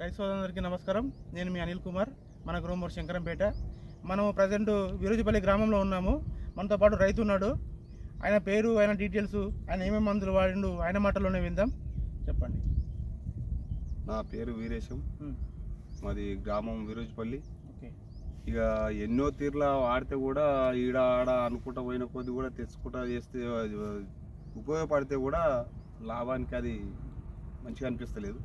రైతు సోదరులందరికీ నమస్కారం. నేను మీ అనిల్ కుమార్ మన గ్రోమూరు శంకరంపేట. మనం ప్రజెంట్ విరోజుపల్లి గ్రామంలో ఉన్నాము. మనతో పాటు రైతు ఉన్నాడు. ఆయన పేరు ఆయన డీటెయిల్స్ ఆయన ఏమేమి మందులు వాడిండు ఆయన మాటలోనే విందాం. చెప్పండి. నా పేరు వీరేశం. మాది గ్రామం విరోజపల్లి. ఓకే. ఇక ఎన్నో తీర్ల ఆడితే కూడా ఈడ ఆడ అనుకుంటా పోయిన కొద్ది కూడా తెచ్చుకుంటా చేస్తే ఉపయోగపడితే కూడా లాభానికి అది మంచిగా అనిపిస్తలేదు.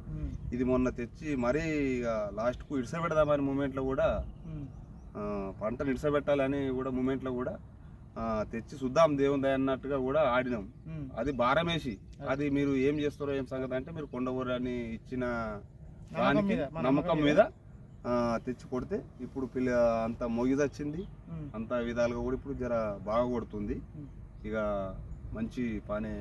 ఇది మొన్న తెచ్చి మరీ ఇక లాస్ట్కు ఇడిసబెడదామని మూమెంట్లో కూడా పంటను ఇడిసబెట్టాలని కూడా మూమెంట్లో కూడా తెచ్చి చూద్దాం దేవుని దయ అన్నట్టుగా కూడా ఆడినాం. అది భారం వేసి అది మీరు ఏం చేస్తారో ఏం సంగతి అంటే మీరు కొండవూరు అని ఇచ్చిన దానికి నమ్మకం మీద తెచ్చి కొడితే ఇప్పుడు పిల్ల అంత మొగిదొచ్చింది అంత విధాలుగా కూడా ఇప్పుడు జర బాగా కొడుతుంది. ఇక మంచి పనే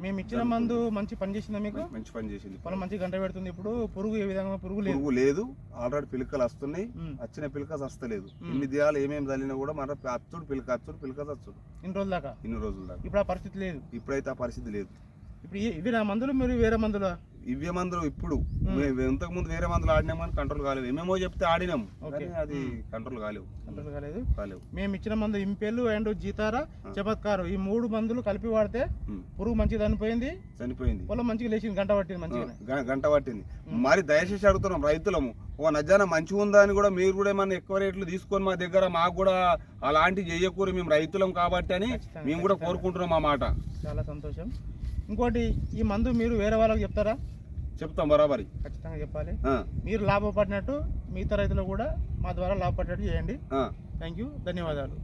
మేము ఇచ్చిన మందు మంచి పని చేసిందా మీకు? మంచి పని చేసింది. పొలం మంచి గంట పెడుతుంది ఇప్పుడు పురుగు ఏ విధంగా పురుగు లేదు. పురుగు లేదు. ఆల్రెడీ పిలకలు వస్తున్నాయి. వచ్చిన పిలకస్ వస్తలేదు. ఇన్ని దియాలు ఏమేమి చల్లినా కూడా మన అచ్చుడు పిలక అచ్చుడు పిలకస్ అచ్చుడు ఇన్ని రోజుల దాకా? ఇన్ని రోజుల దాకా. ఇప్పుడు ఆ పరిస్థితి లేదు. ఇప్పుడైతే ఆ పరిస్థితి లేదు. ఇప్పుడు ఇవి నా మందులు మీరు వేరే మందులు? ఇవే మందులు ఇప్పుడు. మేము ఇంతకు ముందు వేరే మందులు ఆడినాం కానీ కంట్రోల్ కాలేవు ఏమేమో చెప్తే ఆడినాం. కానీ అది. కంట్రోల్ కాలేవు కంట్రోల్ కాలేదు కాలేవు మేము ఇచ్చిన మందు ఇంపెల్లు అండ్ జీతారా ఆ. చమత్కారు ఈ మూడు మందులు కలిపి వాడితే. పురుగు మంచిగా చనిపోయింది చనిపోయింది పొలం మంచిగా లేచింది గంట పట్టింది మంచిగా గంట పట్టింది. మరి దయచేసి అడుగుతున్నాం రైతులము ఓ నజ్జాన మంచిగా ఉందా అని కూడా మీరు కూడా ఏమన్నా ఎక్కువ రేట్లు తీసుకొని మా దగ్గర మాకు కూడా అలాంటివి చేయకూరు మేము రైతులం కాబట్టి అని మేము కూడా. కోరుకుంటున్నాం ఆ మాట చాలా సంతోషం ఇంకోటి ఈ మందు మీరు వేరే వాళ్ళకి చెప్తారా? చెప్తాం బరాబరి. ఖచ్చితంగా చెప్పాలి. మీరు లాభపడినట్టు మిగతా రైతులు కూడా మా ద్వారా లాభపడినట్టు చేయండి. థ్యాంక్ యూ ధన్యవాదాలు.